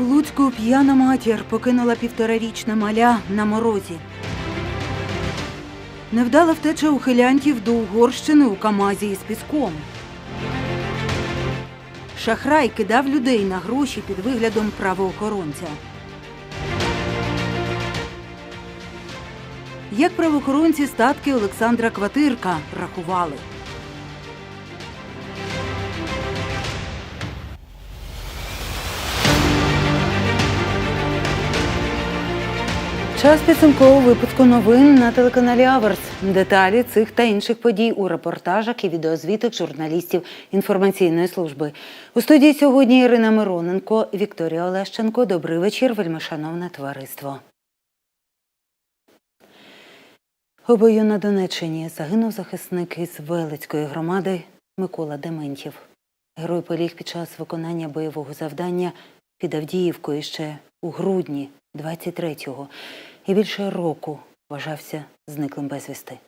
У Луцьку п'яна матір покинула півторарічне маля на морозі. Невдала втеча ухилянтів до Угорщини у Камазі із піском. Шахрай кидав людей на гроші під виглядом правоохоронця. Як правоохоронці статки Олександра Кватирка рахували. Час підсумкового випуску новин на телеканалі Аверс. Деталі цих та інших подій у репортажах і відеозвітах журналістів інформаційної служби. У студії сьогодні Ірина Мироненко, Вікторія Олещенко. Добрий вечір, вельмишановне товариство. У бою на Донеччині загинув захисник із Велицької громади Микола Дементів. Герой поліг під час виконання бойового завдання під Авдіївкою ще у грудні 23-го і більше року вважався зниклим безвісти.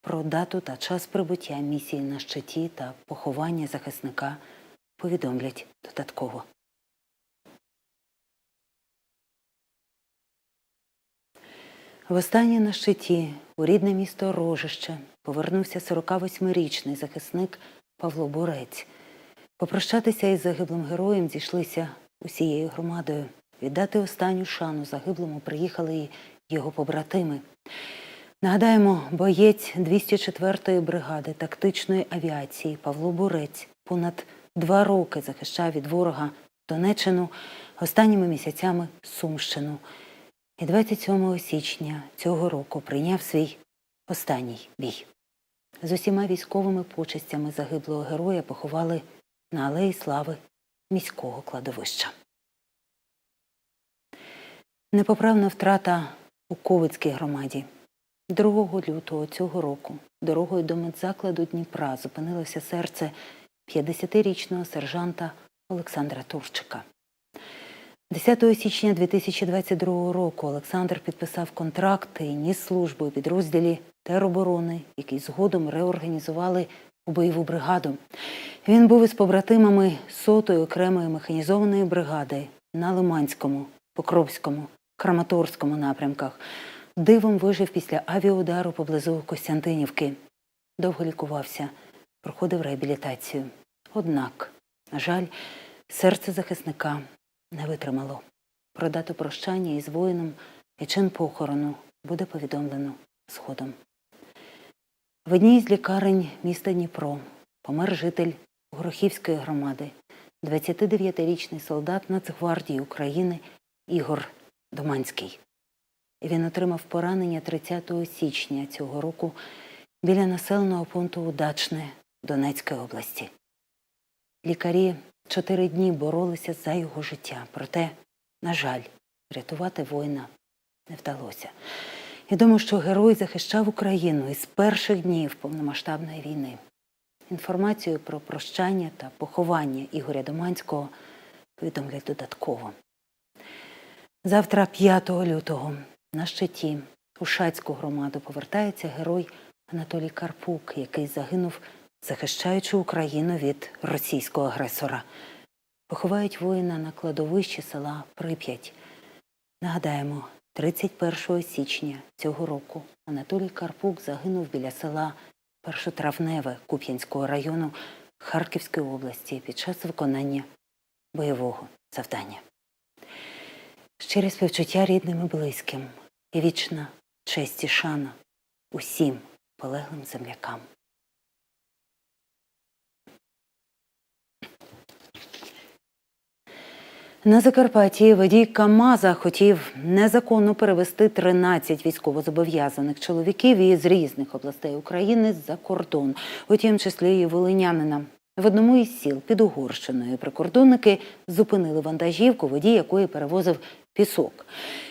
Про дату та час прибуття місії на щиті та поховання захисника повідомлять додатково. Востаннє на щиті у рідне місто Рожище повернувся 48-річний захисник Павло Бурець. Попрощатися із загиблим героєм зійшлися усією громадою. Віддати останню шану загиблому приїхали і його побратими. Нагадаємо, боєць 204-ї бригади тактичної авіації Павло Бурець понад два роки захищав від ворога Донеччину, останніми місяцями Сумщину. І 27 січня цього року прийняв свій останній бій. З усіма військовими почестями загиблого героя поховали на Алеї Слави міського кладовища. Непоправна втрата у Ковицькій громаді. 2 лютого цього року дорогою до медзакладу Дніпра зупинилося серце 50-річного сержанта Олександра Турчика. 10 січня 2022 року Олександр підписав контракт і ніс службу у підрозділі тероборони, який згодом реорганізували у бойову бригаду. Він був із побратимами сотої окремої механізованої бригади на Лиманському, Покровському, Краматорському напрямках. Дивом вижив після авіаудару поблизу Костянтинівки. Довго лікувався, проходив реабілітацію. Однак, на жаль, серце захисника не витримало. Про дату прощання із воїном і чин похорону буде повідомлено згодом. В одній з лікарень міста Дніпро помер житель Горохівської громади, 29-річний солдат Нацгвардії України Ігор Доманський. Він отримав поранення 30 січня цього року біля населеного пункту Удачне Донецької області. Лікарі чотири дні боролися за його життя, проте, на жаль, рятувати воїна не вдалося. Відомо, що герой захищав Україну із перших днів повномасштабної війни. Інформацію про прощання та поховання Ігоря Доманського повідомлять додатково. Завтра, 5 лютого, на щиті у Шацьку громаду повертається герой Анатолій Карпук, який загинув, захищаючи Україну від російського агресора. Поховають воїна на кладовищі села Прип'ять. Нагадаємо, 31 січня цього року Анатолій Карпук загинув біля села Першотравневе Куп'янського району Харківської області під час виконання бойового завдання. Щирі співчуття рідним і близьким і вічна честь і шана усім полеглим землякам. На Закарпатті водій КАМАЗа хотів незаконно перевести 13 військовозобов'язаних чоловіків із різних областей України за кордон, у тім числі і волинянина. В одному із сіл під Угорщиною прикордонники зупинили вантажівку, водій якої перевозив пісок.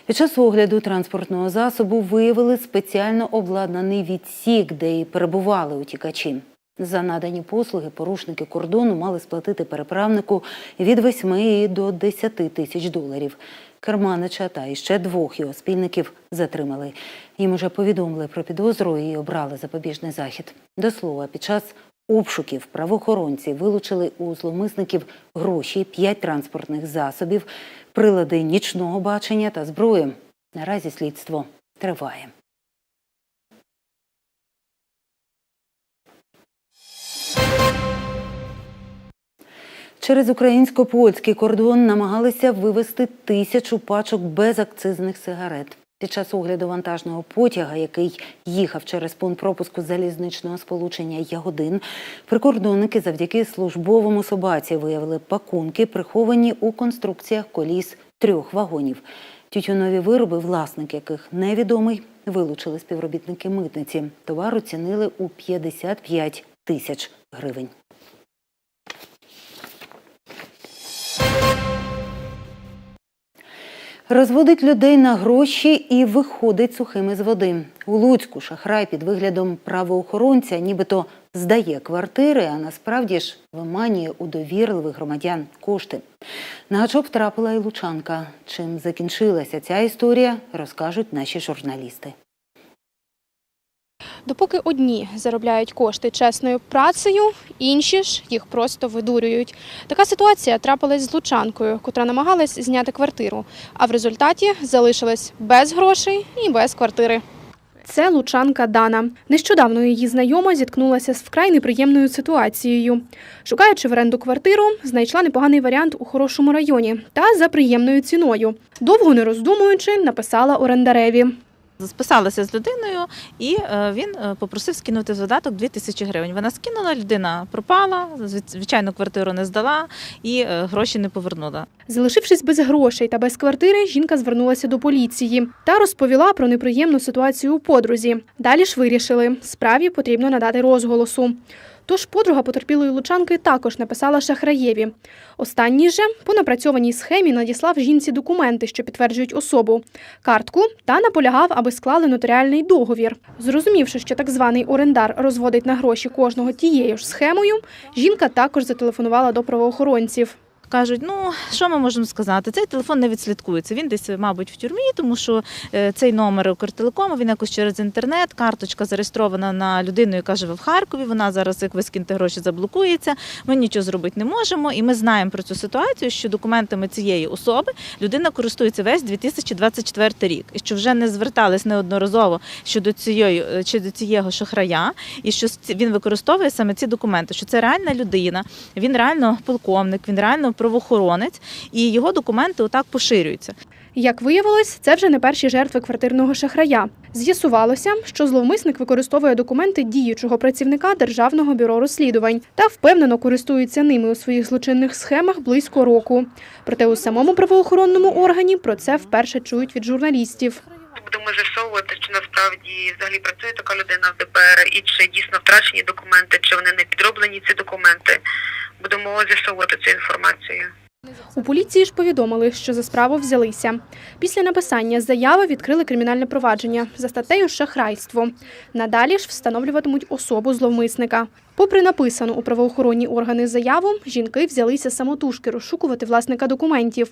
Під час огляду транспортного засобу виявили спеціально обладнаний відсік, де і перебували утікачі. За надані послуги порушники кордону мали сплатити переправнику від 8 до 10 тисяч доларів. Керманича та іще двох його спільників затримали. Їм уже повідомили про підозру і обрали запобіжний захід. До слова, під час обшуків правоохоронці вилучили у зловмисників гроші, п'ять транспортних засобів, прилади нічного бачення та зброю. Наразі слідство триває. Через українсько-польський кордон намагалися вивезти тисячу пачок безакцизних сигарет. Під час огляду вантажного потяга, який їхав через пункт пропуску залізничного сполучення Ягодин, прикордонники завдяки службовому собаці виявили пакунки, приховані у конструкціях коліс трьох вагонів. Тютюнові вироби, власник яких невідомий, вилучили співробітники митниці. Товар оцінили у 55 тисяч гривень. Розводить людей на гроші і виходить сухими з води. У Луцьку шахрай під виглядом правоохоронця нібито здає квартири, а насправді ж виманює у довірливих громадян кошти. На гачок втрапила і Лучанка. Чим закінчилася ця історія, розкажуть наші журналісти. Допоки одні заробляють кошти чесною працею, інші ж їх просто видурюють. Така ситуація трапилась з лучанкою, котра намагалась зняти квартиру, а в результаті залишилась без грошей і без квартири. Це лучанка Дана. Нещодавно її знайома зіткнулася з вкрай неприємною ситуацією. Шукаючи в оренду квартиру, знайшла непоганий варіант у хорошому районі та за приємною ціною. Довго не роздумуючи, написала орендареві. Списалася з людиною, і е, він е, попросив скинути в додаток 2 тисячі гривень. Вона скинула, людина пропала, звич- звичайно, квартиру не здала і е, гроші не повернула. Залишившись без грошей та без квартири, жінка звернулася до поліції та розповіла про неприємну ситуацію у подрузі. Далі ж вирішили, справі потрібно надати розголосу. Тож подруга потерпілої лучанки також написала шахраєві. Останній же по напрацьованій схемі надіслав жінці документи, що підтверджують особу, картку та наполягав, аби склали нотаріальний договір. Зрозумівши, що так званий орендар розводить на гроші кожного тією ж схемою, жінка також зателефонувала до правоохоронців. Кажуть, ну що ми можемо сказати? Цей телефон не відслідкується. Він десь, мабуть, в тюрмі, тому що е, цей номер Укртелекому, він якось через інтернет, карточка зареєстрована на людину, яка живе в Харкові. Вона зараз, як ви скиньте гроші, заблокується. Ми нічого зробити не можемо. І ми знаємо про цю ситуацію, що документами цієї особи людина користується весь 2024 рік, і що вже не звертались неодноразово щодо цієї е, чи до цієї шахрая, і що він використовує саме ці документи, що це реальна людина, він реально полковник, він реально правоохоронець, і його документи отак поширюються. Як виявилось, це вже не перші жертви квартирного шахрая. З'ясувалося, що зловмисник використовує документи діючого працівника Державного бюро розслідувань та впевнено користується ними у своїх злочинних схемах близько року. Проте у самому правоохоронному органі про це вперше чують від журналістів. Будемо з'ясовувати, чи насправді взагалі працює така людина в ДБР, і чи дійсно втрачені документи, чи вони не підроблені ці документи. Будемо з'ясовувати цю інформацію. У поліції ж повідомили, що за справу взялися. Після написання заяви відкрили кримінальне провадження за статтею шахрайство. Надалі ж встановлюватимуть особу зловмисника. Попри написану у правоохоронні органи заяву, жінки взялися самотужки розшукувати власника документів.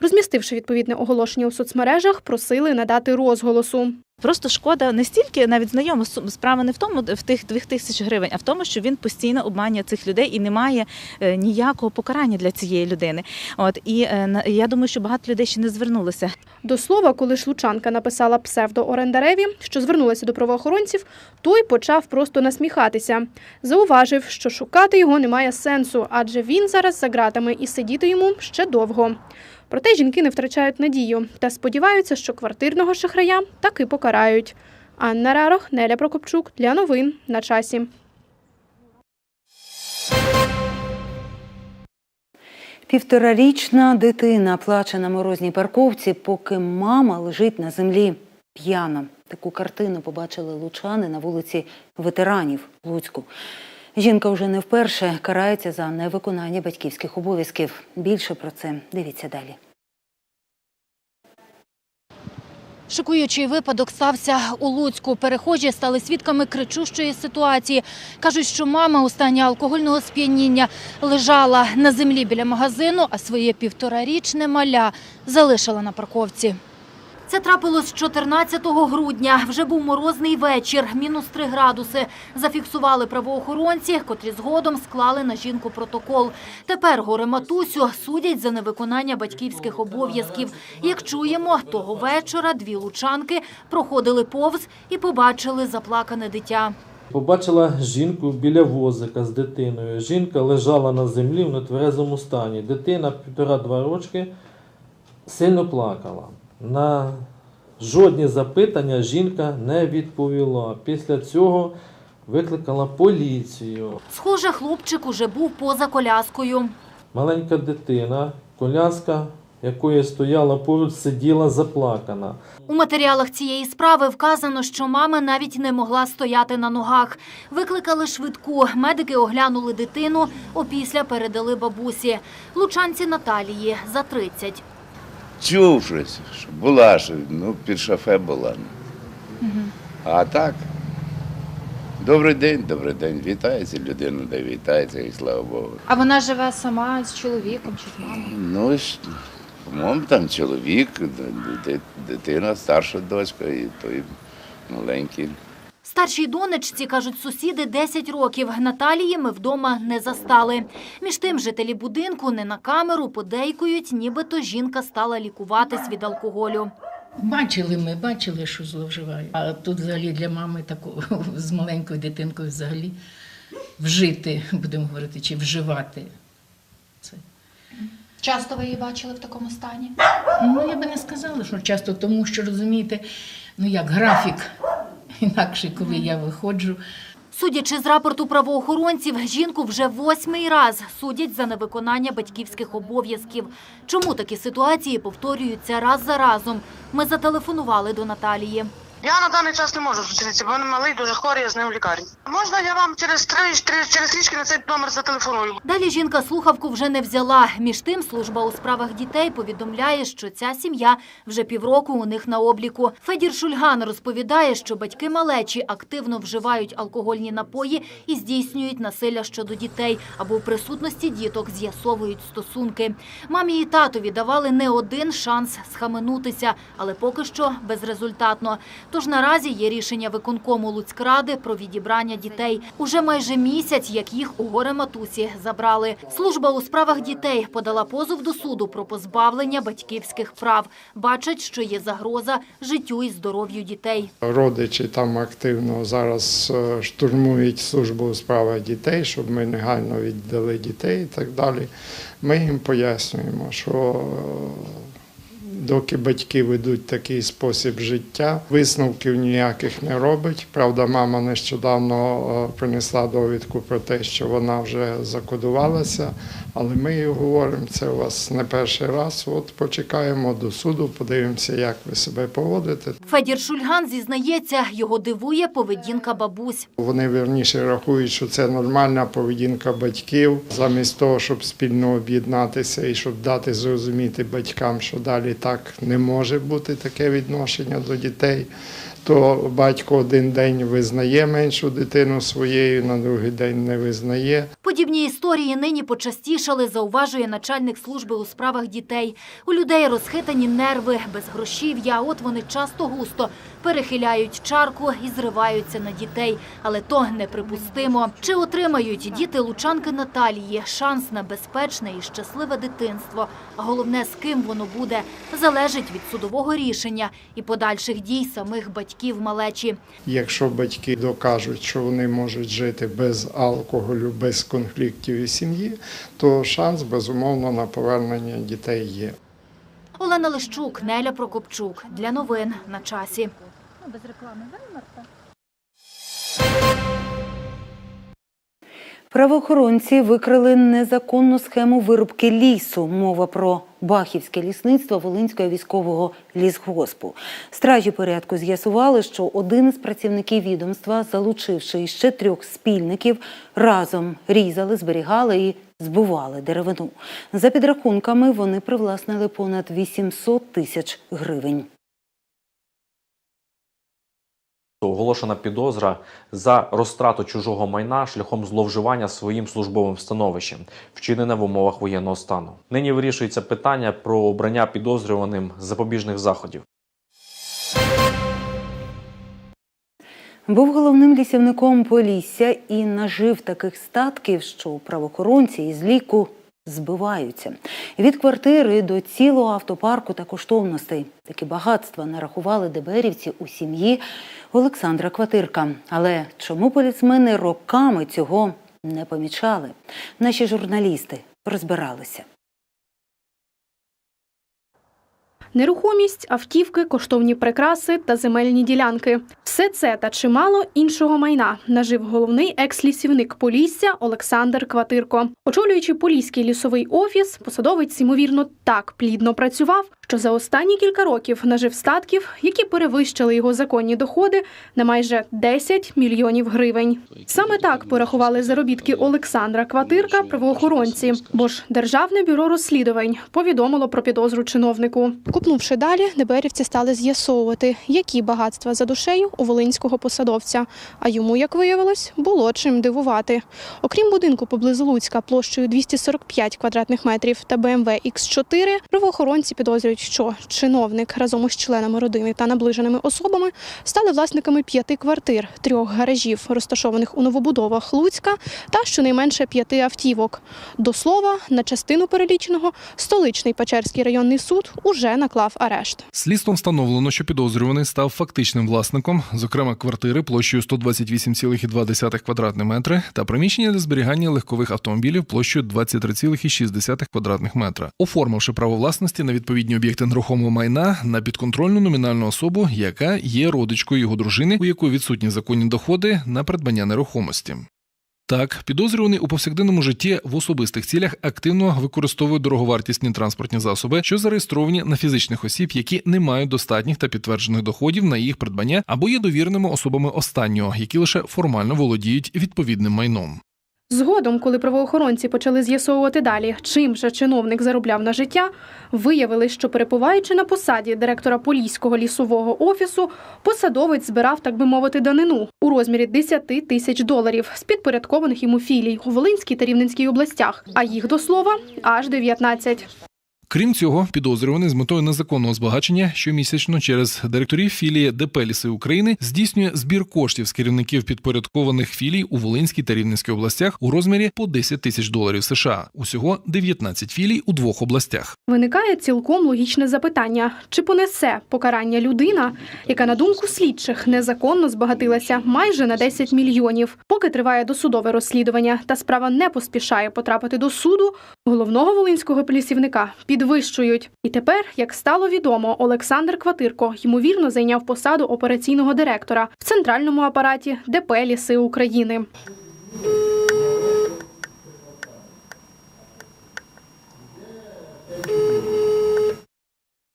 Розмістивши відповідне оголошення у соцмережах, просили надати розголосу. Просто шкода не стільки навіть знайома справа не в тому, в тих двох тисяч гривень, а в тому, що він постійно обманює цих людей і немає е, ніякого покарання для цієї людини. От і е, на- я думаю, що багато людей ще не звернулися. До слова, коли шлучанка написала псевдоорендареві, що звернулася до правоохоронців, той почав просто насміхатися. Зауважив, що шукати його немає сенсу, адже він зараз за ґратами і сидіти йому ще довго. Проте жінки не втрачають надію та сподіваються, що квартирного шахрая таки покарають. Анна Рарох, Неля Прокопчук для новин на часі. Півторарічна дитина плаче на морозній парковці, поки мама лежить на землі п'яна. Таку картину побачили лучани на вулиці ветеранів Луцьку. Жінка вже не вперше карається за невиконання батьківських обов'язків. Більше про це дивіться далі. Шокуючий випадок стався у Луцьку. Перехожі стали свідками кричущої ситуації. Кажуть, що мама у стані алкогольного сп'яніння лежала на землі біля магазину, а своє півторарічне маля залишила на парковці. Це трапилось 14 грудня. Вже був морозний вечір, мінус 3 градуси. Зафіксували правоохоронці, котрі згодом склали на жінку протокол. Тепер горе матусю судять за невиконання батьківських обов'язків. Як чуємо, того вечора дві лучанки проходили повз і побачили заплакане дитя. Побачила жінку біля возика з дитиною. Жінка лежала на землі в нетверезому стані. Дитина півтора-два рочки сильно плакала. На жодні запитання жінка не відповіла. Після цього викликала поліцію. Схоже, хлопчик уже був поза коляскою. Маленька дитина, коляска, якої стояла поруч, сиділа заплакана. У матеріалах цієї справи вказано, що мама навіть не могла стояти на ногах. Викликали швидку. Медики оглянули дитину, опісля передали бабусі. Лучанці Наталії за 30. Чув щось, що була ж, ну, під шофе була. А так. Добрий день, добрий день. Вітається людина, де вітається, і слава Богу. А вона живе сама з чоловіком чи з мамою? Ну, по-моєму, там чоловік, дитина, старша дочка і той маленький. Старшій донечці, кажуть сусіди, 10 років. Наталії ми вдома не застали. Між тим, жителі будинку не на камеру подейкують, нібито жінка стала лікуватись від алкоголю. Бачили ми, бачили, що зловживає. А тут взагалі для мами такого з маленькою дитинкою взагалі вжити, будемо говорити, чи вживати. Це. Часто ви її бачили в такому стані? Ну, я би не сказала, що часто, тому що розумієте, ну як графік. Інакше, коли я виходжу, Судячи з рапорту правоохоронців, жінку вже восьмий раз судять за невиконання батьківських обов'язків. Чому такі ситуації повторюються раз за разом? Ми зателефонували до Наталії. Я на даний час не можу зустрітися, бо він малий дуже хворий, я з ним в лікарні. Можна я вам через три, через річки на цей номер зателефоную? Далі жінка слухавку вже не взяла. Між тим, служба у справах дітей повідомляє, що ця сім'я вже півроку у них на обліку. Федір Шульган розповідає, що батьки малечі активно вживають алкогольні напої і здійснюють насилля щодо дітей, або в присутності діток з'ясовують стосунки. Мамі і татові давали не один шанс схаменутися, але поки що безрезультатно. Тож наразі є рішення виконкому Луцькради про відібрання дітей. Уже майже місяць, як їх у горе матусі забрали. Служба у справах дітей подала позов до суду про позбавлення батьківських прав. Бачать, що є загроза життю і здоров'ю дітей. Родичі там активно зараз е, штурмують службу у справах дітей, щоб ми негайно віддали дітей і так далі. Ми їм пояснюємо, що е, доки батьки ведуть такий спосіб життя, висновків ніяких не робить. Правда, мама нещодавно е, принесла довідку про те, що вона вже закодувалася, але ми говоримо, це у вас не перший раз. От почекаємо до суду, подивимося, як ви себе поводите. Федір Шульган зізнається, його дивує поведінка бабусь. Вони вірніше рахують, що це нормальна поведінка батьків, замість того, щоб спільно об'єднатися і щоб дати зрозуміти батькам, що далі так не може бути таке відношення до дітей. То батько один день визнає меншу дитину своєю, на другий день не визнає. Подібні історії нині почастішали, зауважує начальник служби у справах дітей. У людей розхитані нерви, без грошів'я, от вони часто густо перехиляють чарку і зриваються на дітей. Але то неприпустимо. Чи отримають діти лучанки Наталії шанс на безпечне і щасливе дитинство? Головне, з ким воно буде, залежить від судового рішення і подальших дій самих батьків малечі. Якщо батьки докажуть, що вони можуть жити без алкоголю, без конфліктів і сім'ї, то шанс безумовно на повернення дітей є. Олена Лищук, Неля Прокопчук. Для новин на часі. Правоохоронці викрили незаконну схему вирубки лісу. Мова про Бахівське лісництво Волинського військового лісгоспу. Стражі порядку з'ясували, що один із працівників відомства, залучивши іще трьох спільників, разом різали, зберігали і збували деревину. За підрахунками вони привласнили понад 800 тисяч гривень. Оголошена підозра за розтрату чужого майна шляхом зловживання своїм службовим становищем, вчинене в умовах воєнного стану. Нині вирішується питання про обрання підозрюваним запобіжних заходів. Був головним лісівником Полісся і нажив таких статків, що правоохоронці із ліку збиваються. Від квартири до цілого автопарку та коштовностей. Такі багатства нарахували ДБРівці у сім'ї Олександра Кватирка. Але чому поліцмени роками цього не помічали? Наші журналісти розбиралися. Нерухомість, автівки, коштовні прикраси та земельні ділянки. Все це та чимало іншого майна нажив головний екс-лісівник Полісся Олександр Кватирко. Очолюючи Поліський лісовий офіс, посадовець ймовірно так плідно працював, що за останні кілька років нажив статків, які перевищили його законні доходи на майже 10 мільйонів гривень. Саме так порахували заробітки Олександра Кватирка правоохоронці, бо ж Державне бюро розслідувань повідомило про підозру чиновнику. Купнувши далі, ДБРівці стали з'ясовувати, які багатства за душею у волинського посадовця. А йому, як виявилось, було чим дивувати. Окрім будинку поблизу Луцька площею 245 квадратних метрів та БМВ X4, правоохоронці підозрюють, що чиновник разом із членами родини та наближеними особами стали власниками п'яти квартир, трьох гаражів, розташованих у новобудовах Луцька, та щонайменше п'яти автівок. До слова, на частину переліченого столичний Печерський районний суд уже наклав арешт. Слідством встановлено, що підозрюваний став фактичним власником, зокрема квартири площею 128,2 квадратних метри та приміщення для зберігання легкових автомобілів площею 23,6 квадратних метра, оформивши право власності на відповідні об'єкти нерухомого майна на підконтрольну номінальну особу, яка є родичкою його дружини, у якої відсутні законні доходи на придбання нерухомості. Так, підозрюваний у повсякденному житті в особистих цілях активно використовує дороговартісні транспортні засоби, що зареєстровані на фізичних осіб, які не мають достатніх та підтверджених доходів на їх придбання або є довіреними особами останнього, які лише формально володіють відповідним майном. Згодом, коли правоохоронці почали з'ясовувати далі, чим же чиновник заробляв на життя, виявили, що перебуваючи на посаді директора Поліського лісового офісу, посадовець збирав, так би мовити, данину у розмірі 10 тисяч доларів з підпорядкованих йому філій у Волинській та Рівненській областях, а їх до слова аж 19. Крім цього, підозрюваний з метою незаконного збагачення щомісячно через директорів філії ДП «Ліси України здійснює збір коштів з керівників підпорядкованих філій у Волинській та Рівненській областях у розмірі по 10 тисяч доларів США. Усього 19 філій у двох областях. Виникає цілком логічне запитання: чи понесе покарання людина, яка на думку слідчих незаконно збагатилася майже на 10 мільйонів, поки триває досудове розслідування, та справа не поспішає потрапити до суду. Головного волинського полісівника підвищують. І тепер, як стало відомо, Олександр Кватирко ймовірно зайняв посаду операційного директора в центральному апараті ДП «Ліси України.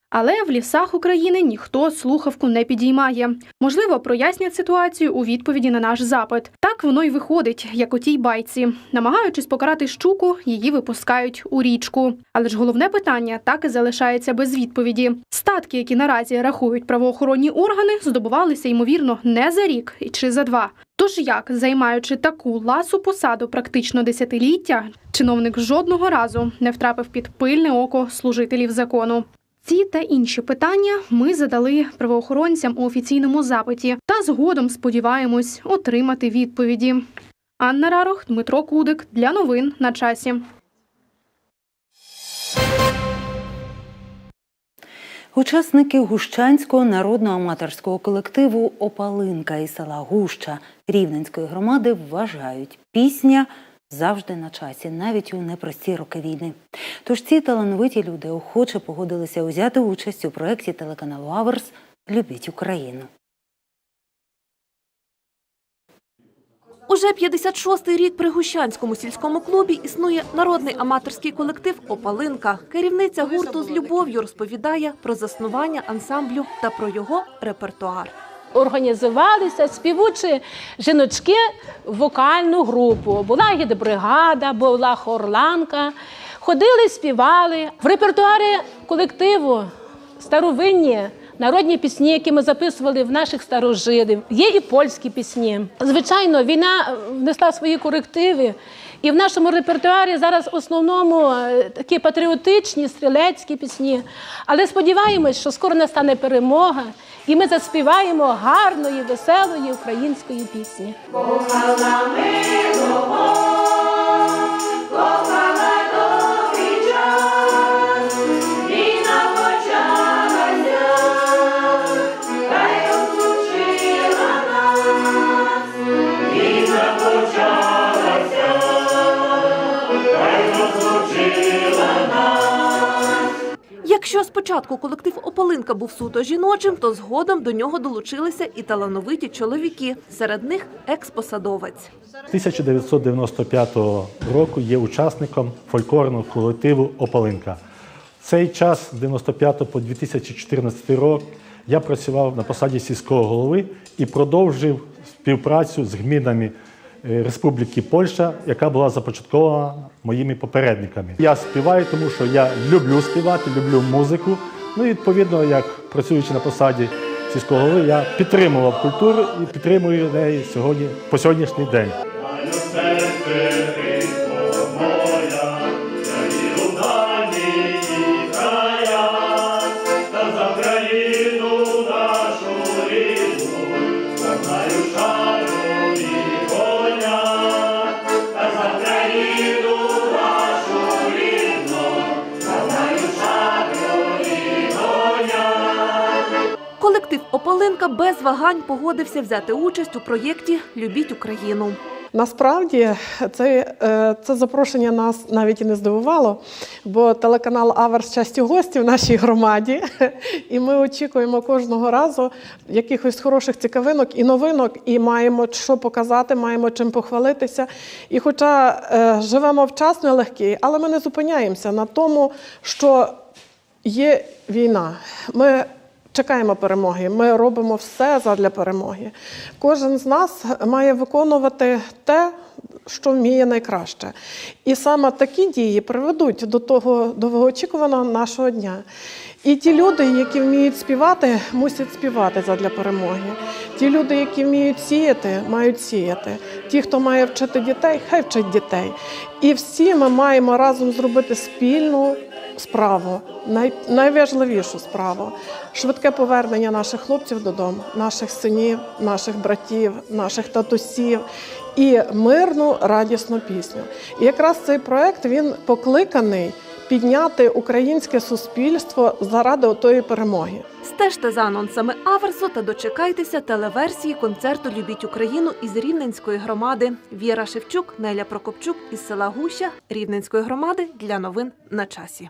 Але в лісах України ніхто слухавку не підіймає. Можливо, прояснять ситуацію у відповіді на наш запит. Так воно й виходить, як у тій байці. Намагаючись покарати щуку, її випускають у річку. Але ж головне питання так і залишається без відповіді. Статки, які наразі рахують правоохоронні органи, здобувалися ймовірно не за рік чи за два. Тож як, займаючи таку ласу посаду практично десятиліття, чиновник жодного разу не втрапив під пильне око служителів закону. Ці та інші питання ми задали правоохоронцям у офіційному запиті та згодом сподіваємось отримати відповіді. Анна Рарох, Дмитро Кудик для новин на часі. Учасники Гущанського народного аматорського колективу Опалинка із села Гуща Рівненської громади вважають, пісня завжди на часі, навіть у непрості роки війни. Тож ці талановиті люди охоче погодилися узяти участь у проєкті телеканалу Аверс Любіть Україну. Уже 56-й рік при Гущанському сільському клубі існує народний аматорський колектив Опалинка. Керівниця гурту з любов'ю розповідає про заснування ансамблю та про його репертуар. Організувалися співучі жіночки в вокальну групу. Була гідбригада, була хорланка. Ходили, співали. В репертуарі колективу старовинні народні пісні, які ми записували в наших старожидів. Є і польські пісні. Звичайно, війна внесла свої корективи. І в нашому репертуарі зараз в основному е, такі патріотичні стрілецькі пісні. Але сподіваємось, що скоро настане перемога, і ми заспіваємо гарної, веселої української пісні. Якщо спочатку колектив Ополинка був суто жіночим, то згодом до нього долучилися і талановиті чоловіки. Серед них експосадовець. З 1995 року є учасником фольклорного колективу Ополинка. Цей час, з 95 по 2014 рік, я працював на посаді сільського голови і продовжив співпрацю з гмінами Республіки Польща, яка була започаткована моїми попередниками. Я співаю, тому що я люблю співати, люблю музику. Ну і відповідно, як працюючи на посаді сільського голови, я підтримував культуру і підтримую неї сьогодні по сьогоднішній день. Без вагань погодився взяти участь у проєкті Любіть Україну. Насправді це, е, це запрошення нас навіть і не здивувало, бо телеканал Аверс часті гості в нашій громаді, і ми очікуємо кожного разу якихось хороших цікавинок і новинок, і маємо що показати, маємо чим похвалитися. І хоча е, живемо в час нелегкий, але ми не зупиняємося на тому, що є війна. Ми Чекаємо перемоги. Ми робимо все задля перемоги. Кожен з нас має виконувати те, що вміє найкраще. І саме такі дії приведуть до того довгоочікуваного нашого дня. І ті люди, які вміють співати, мусять співати задля перемоги. Ті люди, які вміють сіяти, мають сіяти. Ті, хто має вчити дітей, хай вчать дітей. І всі ми маємо разом зробити спільну справу, най, найважливішу справу швидке повернення наших хлопців додому, наших синів, наших братів, наших татусів і мирну радісну пісню. І якраз цей проект він покликаний підняти українське суспільство заради отої перемоги. Стежте за анонсами Аверсу та дочекайтеся телеверсії концерту Любіть Україну із Рівненської громади. Віра Шевчук, Неля Прокопчук із села Гуща Рівненської громади для новин на часі.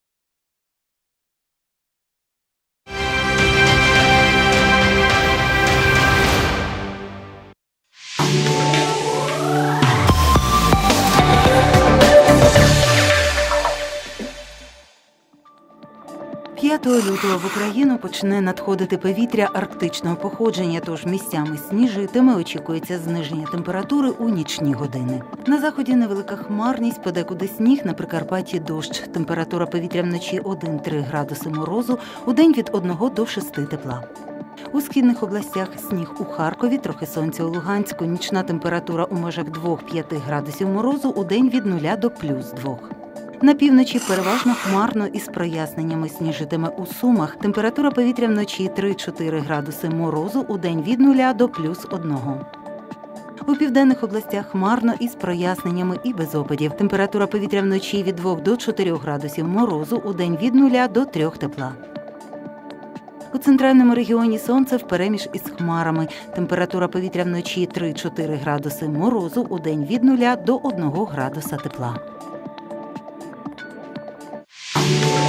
П'ятого лютого в Україну почне надходити повітря арктичного походження, тож місцями сніжитиме. Очікується зниження температури у нічні години. На заході невелика хмарність, подекуди сніг, на Прикарпатті дощ. Температура повітря вночі 1-3 градуси морозу, у день від 1 до 6 тепла. У східних областях сніг у Харкові, трохи сонця у Луганську, нічна температура у межах 2-5 градусів морозу, у день від 0 до плюс 2. На півночі переважно хмарно із проясненнями сніжитиме у Сумах. Температура повітря вночі 3-4 градуси морозу, у день від 0 до плюс 1. У південних областях хмарно із проясненнями і без опадів. Температура повітря вночі від 2 до 4 градусів морозу, у день від 0 до 3 тепла. У центральному регіоні сонце впереміж із хмарами. Температура повітря вночі 3-4 градуси морозу, у день від 0 до 1 градуса тепла. Thank you.